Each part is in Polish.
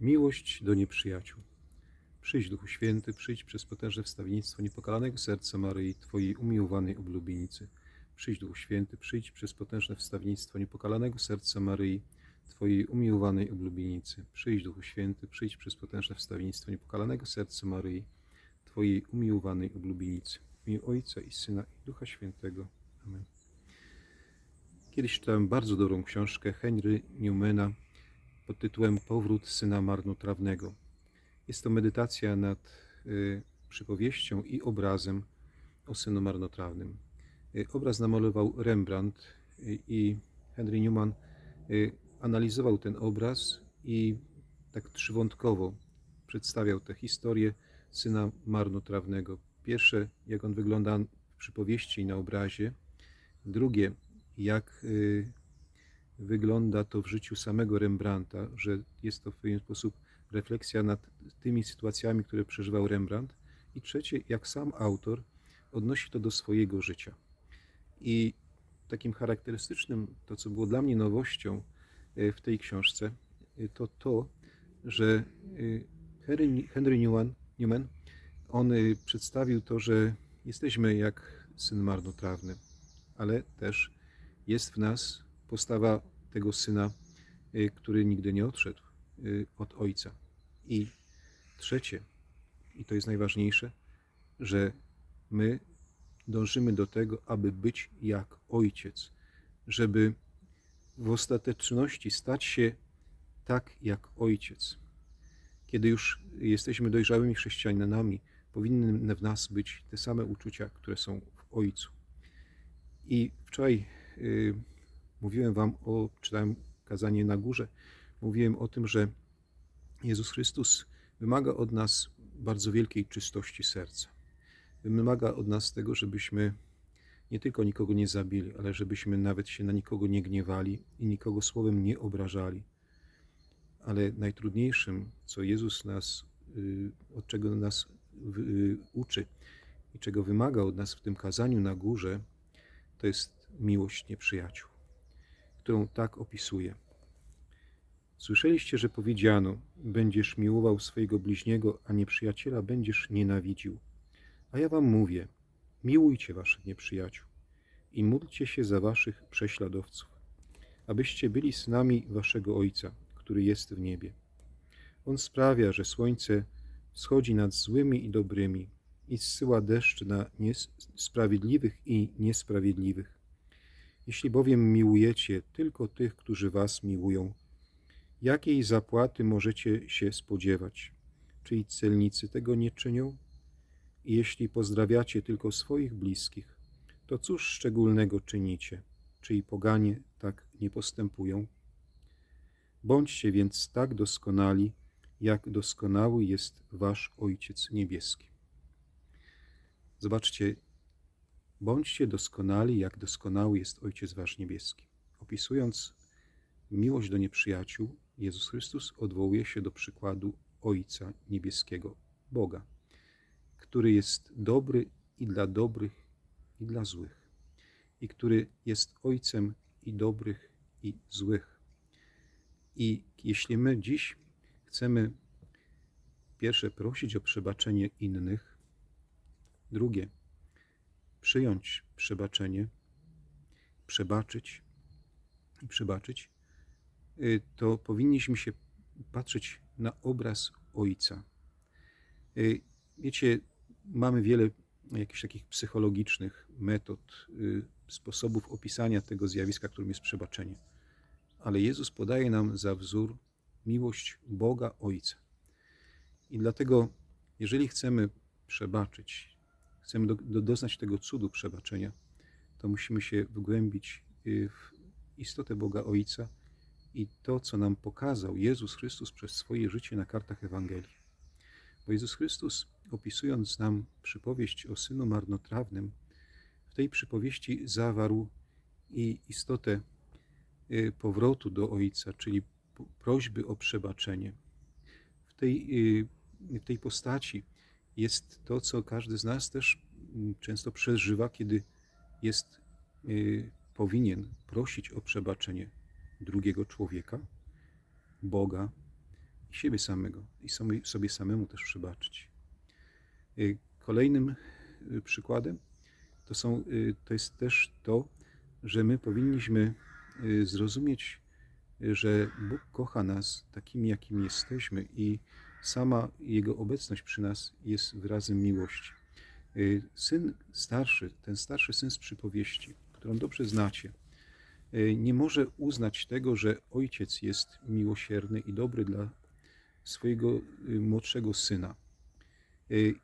Miłość do nieprzyjaciół. Przyjdź, Duchu Święty, przyjdź przez potężne wstawiennictwo niepokalanego serca Maryi, Twojej umiłowanej oblubienicy. Przyjdź, Duchu Święty, przyjdź przez potężne wstawiennictwo niepokalanego serca Maryi, Twojej umiłowanej oblubienicy. Przyjdź, Duchu Święty, przyjdź przez potężne wstawiennictwo niepokalanego serca Maryi, Twojej umiłowanej oblubienicy. W Ojca i Syna i Ducha Świętego. Amen. Kiedyś czytałem bardzo dobrą książkę Henry Newmana pod tytułem Powrót syna marnotrawnego. Jest to medytacja nad y, przypowieścią i obrazem o synu marnotrawnym. Y, obraz namalował Rembrandt y, i Henry Newman analizował ten obraz i tak trzywątkowo przedstawiał tę historię syna marnotrawnego. Pierwsze, jak on wygląda w przypowieści i na obrazie. Drugie, jak wygląda to w życiu samego Rembrandta, że jest to w pewien sposób refleksja nad tymi sytuacjami, które przeżywał Rembrandt. I trzecie, jak sam autor odnosi to do swojego życia. I takim charakterystycznym, to co było dla mnie nowością y, w tej książce, y, to to, że y, Henry, Newman, Newman on przedstawił to, że jesteśmy jak syn marnotrawny, ale też jest w nas postawa tego syna, y, który nigdy nie odszedł y, od ojca. I trzecie, i to jest najważniejsze, że my dążymy do tego, aby być jak ojciec, żeby w ostateczności stać się tak jak ojciec. Kiedy już jesteśmy dojrzałymi chrześcijanami, powinny w nas być te same uczucia, które są w ojcu. I wczoraj y, mówiłem Wam o, czytałem kazanie na górze, mówiłem o tym, że Jezus Chrystus wymaga od nas bardzo wielkiej czystości serca. Wymaga od nas tego, żebyśmy nie tylko nikogo nie zabili, ale żebyśmy nawet się na nikogo nie gniewali i nikogo słowem nie obrażali. Ale najtrudniejszym, co Jezus nas, y, od czego nas y, uczy i czego wymaga od nas w tym kazaniu na górze, to jest miłość nieprzyjaciół, którą tak opisuje. Słyszeliście, że powiedziano: Będziesz miłował swojego bliźniego, a nieprzyjaciela będziesz nienawidził. A ja wam mówię: miłujcie waszych nieprzyjaciół i módlcie się za waszych prześladowców, abyście byli synami waszego Ojca, który jest w niebie. On sprawia, że słońce wschodzi nad złymi i dobrymi i zsyła deszcz na sprawiedliwych i niesprawiedliwych. Jeśli bowiem miłujecie tylko tych, którzy was miłują, jakiej zapłaty możecie się spodziewać? Czy i celnicy tego nie czynią? I jeśli pozdrawiacie tylko swoich bliskich, to cóż szczególnego czynicie? Czy i poganie tak nie postępują? Bądźcie więc tak doskonali, jak doskonały jest wasz Ojciec Niebieski. Zobaczcie, bądźcie doskonali, jak doskonały jest Ojciec Wasz Niebieski. Opisując miłość do nieprzyjaciół, Jezus Chrystus odwołuje się do przykładu Ojca Niebieskiego, Boga, który jest dobry i dla dobrych, i dla złych, i który jest Ojcem i dobrych, i złych. I jeśli my dziś chcemy pierwsze prosić o przebaczenie innych, Drugie, przyjąć przebaczenie, przebaczyć i przebaczyć, y, to powinniśmy się patrzeć na obraz Ojca. Y, wiecie, mamy wiele jakichś takich psychologicznych metod, y, sposobów opisania tego zjawiska, którym jest przebaczenie. Ale Jezus podaje nam za wzór miłość Boga Ojca. I dlatego, jeżeli chcemy przebaczyć, chcemy do, do, doznać tego cudu przebaczenia, to musimy się wgłębić w istotę Boga Ojca i to, co nam pokazał Jezus Chrystus przez swoje życie na kartach Ewangelii. Bo Jezus Chrystus, opisując nam przypowieść o synu marnotrawnym, w tej przypowieści zawarł i istotę powrotu do Ojca, czyli prośby o przebaczenie. W tej, w tej postaci jest to, co każdy z nas też często przeżywa, kiedy jest, y, powinien prosić o przebaczenie drugiego człowieka, Boga, siebie samego i sobie- sobie samemu też przebaczyć. Y, Kolejnym y, przykładem to, są, y, to jest też to, że my powinniśmy y, zrozumieć, y, że Bóg kocha nas takimi, jakimi jesteśmy i sama Jego obecność przy nas jest wyrazem miłości. Y, Syn starszy, ten starszy syn z przypowieści, którą dobrze znacie, y, nie może uznać tego, że ojciec jest miłosierny i dobry dla swojego y, młodszego syna.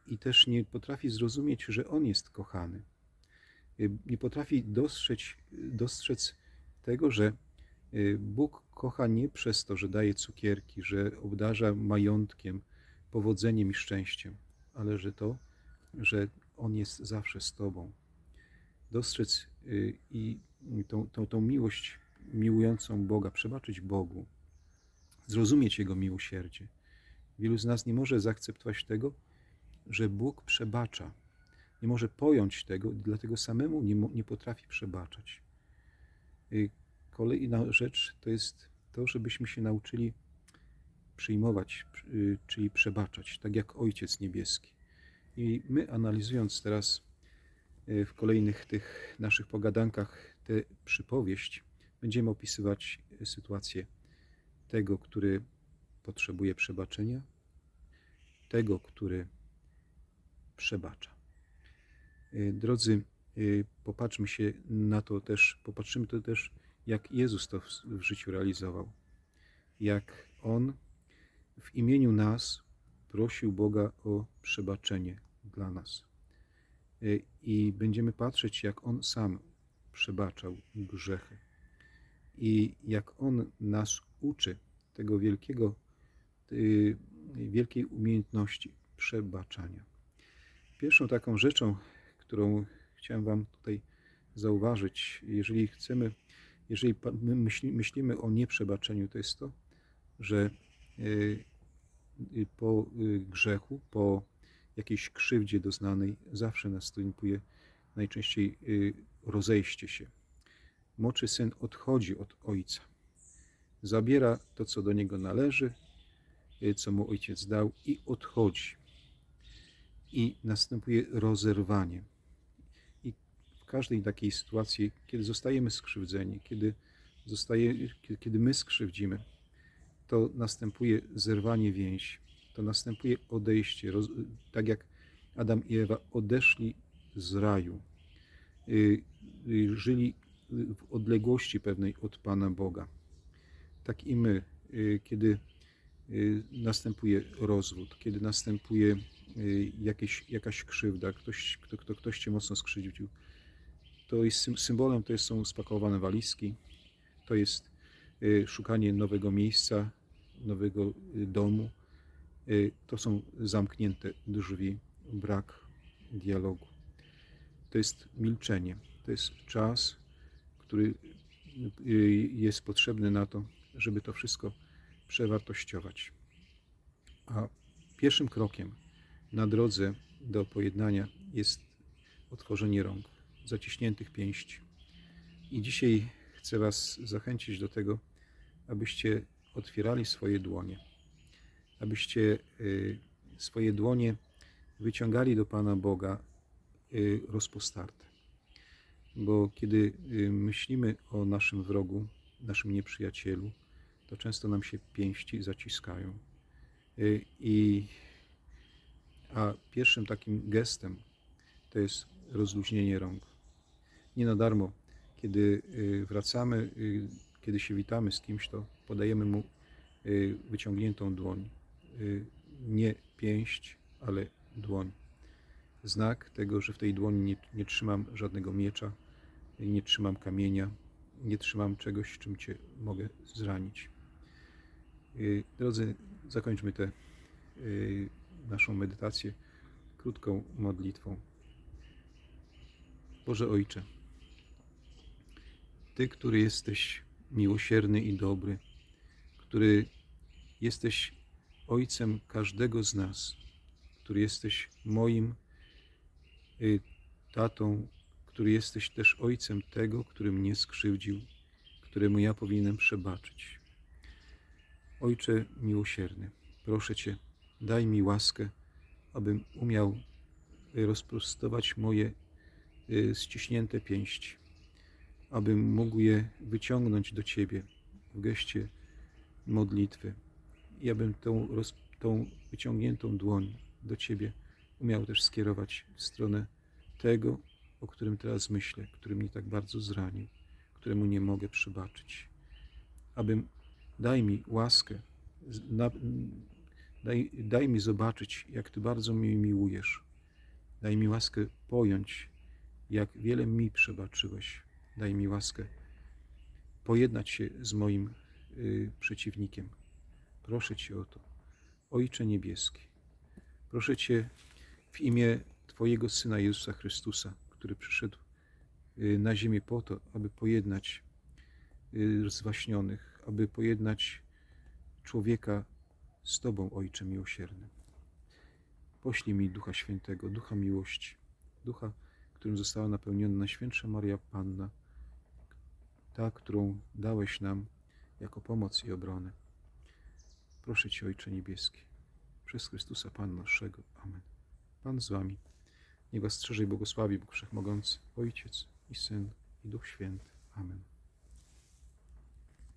I też nie potrafi zrozumieć, że on jest kochany. Nie potrafi dostrzec, dostrzec tego, że Bóg kocha nie przez to, że daje cukierki, że obdarza majątkiem, powodzeniem i szczęściem, ale że to, że On jest zawsze z Tobą. Dostrzec y, i tą, tą, tą miłość miłującą Boga, przebaczyć Bogu, zrozumieć Jego miłosierdzie. Wielu z nas nie może zaakceptować tego, że Bóg przebacza. Nie może pojąć tego, dlatego samemu nie, nie potrafi przebaczać. Kolejna rzecz to jest to, żebyśmy się nauczyli przyjmować, y, czyli przebaczać, tak jak Ojciec Niebieski. I my analizując teraz y, w kolejnych tych naszych pogadankach tę przypowieść, będziemy opisywać y, sytuację tego, który potrzebuje przebaczenia, tego, który przebacza. Drodzy, popatrzmy się na to też, popatrzymy to też, jak Jezus to w, życiu realizował. Jak On w imieniu nas prosił Boga o przebaczenie dla nas. Y, I będziemy patrzeć, jak On sam przebaczał grzechy. I jak On nas uczy tego wielkiego, y, wielkiej umiejętności przebaczania. Pierwszą taką rzeczą, którą chciałem Wam tutaj zauważyć, jeżeli chcemy, jeżeli my myśli, myślimy o nieprzebaczeniu, to jest to, że y, y, po y, grzechu, po jakiejś krzywdzie doznanej, zawsze następuje najczęściej y, rozejście się. Moczy syn odchodzi od ojca, zabiera to, co do niego należy, co mu ojciec dał, i odchodzi i następuje rozerwanie. Każdej takiej sytuacji, kiedy zostajemy skrzywdzeni, kiedy, zostaje, kiedy- my skrzywdzimy, to następuje zerwanie więzi, to następuje odejście, roz, tak jak Adam i Ewa odeszli z raju, y, y, żyli w odległości pewnej od Pana Boga. Tak i my, y, kiedy następuje rozwód, kiedy następuje jakieś, jakaś krzywda, ktoś, kto, kto, ktoś cię mocno skrzywdził, to jest sym- symbolem, to są spakowane walizki, to jest y, szukanie nowego miejsca, nowego y, domu, y, to są zamknięte drzwi, brak dialogu. To jest milczenie, to jest czas, który jest potrzebny na to, żeby to wszystko przewartościować. A pierwszym krokiem na drodze do pojednania jest otworzenie rąk, zaciśniętych pięści. I dzisiaj chcę Was zachęcić do tego, abyście otwierali swoje dłonie, abyście y, swoje dłonie wyciągali do Pana Boga y, rozpostarte. Bo kiedy y, myślimy o naszym wrogu, naszym nieprzyjacielu, to często nam się pięści zaciskają. I, a pierwszym takim gestem to jest rozluźnienie rąk. Nie na darmo, kiedy y, wracamy, y, kiedy się witamy z kimś, to podajemy mu y, wyciągniętą dłoń. Nie pięść, ale dłoń. Znak tego, że w tej dłoni nie, nie trzymam żadnego miecza, nie trzymam kamienia, nie trzymam czegoś, czym Cię mogę zranić. Drodzy, zakończmy tę naszą medytację krótką modlitwą. Boże Ojcze, Ty, który jesteś miłosierny i dobry, który jesteś Ojcem każdego z nas, który jesteś moim y, tatą, który jesteś też Ojcem tego, który mnie skrzywdził, któremu ja powinienem przebaczyć. Ojcze miłosierny, Proszę Cię, daj mi łaskę, abym umiał y, rozprostować moje y, ściśnięte pięści, abym mógł je wyciągnąć do Ciebie w geście modlitwy i abym tą, roz, tą wyciągniętą dłoń do Ciebie umiał też skierować w stronę tego, o którym teraz myślę, który mnie tak bardzo zranił, któremu nie mogę przebaczyć. Abym, daj mi łaskę, na, daj, daj mi zobaczyć, jak Ty bardzo mnie miłujesz. Daj mi łaskę pojąć, jak wiele mi przebaczyłeś. Daj mi łaskę pojednać się z moim y, przeciwnikiem. Proszę Cię o to. Ojcze Niebieski, proszę Cię w imię Twojego Syna Jezusa Chrystusa, który przyszedł y, na ziemię po to, aby pojednać y, zwaśnionych, aby pojednać człowieka z Tobą, Ojcze miłosierny. Poślij mi Ducha Świętego, Ducha miłości, Ducha, którym została napełniona Najświętsza Maria Panna, ta, którą dałeś nam jako pomoc i obronę. Proszę Cię, Ojcze Niebieski, przez Chrystusa Pan naszego. Amen. Pan z Wami. Niech Was strzeże i błogosławi Bóg Wszechmogący, Ojciec i Syn i Duch Święty. Amen.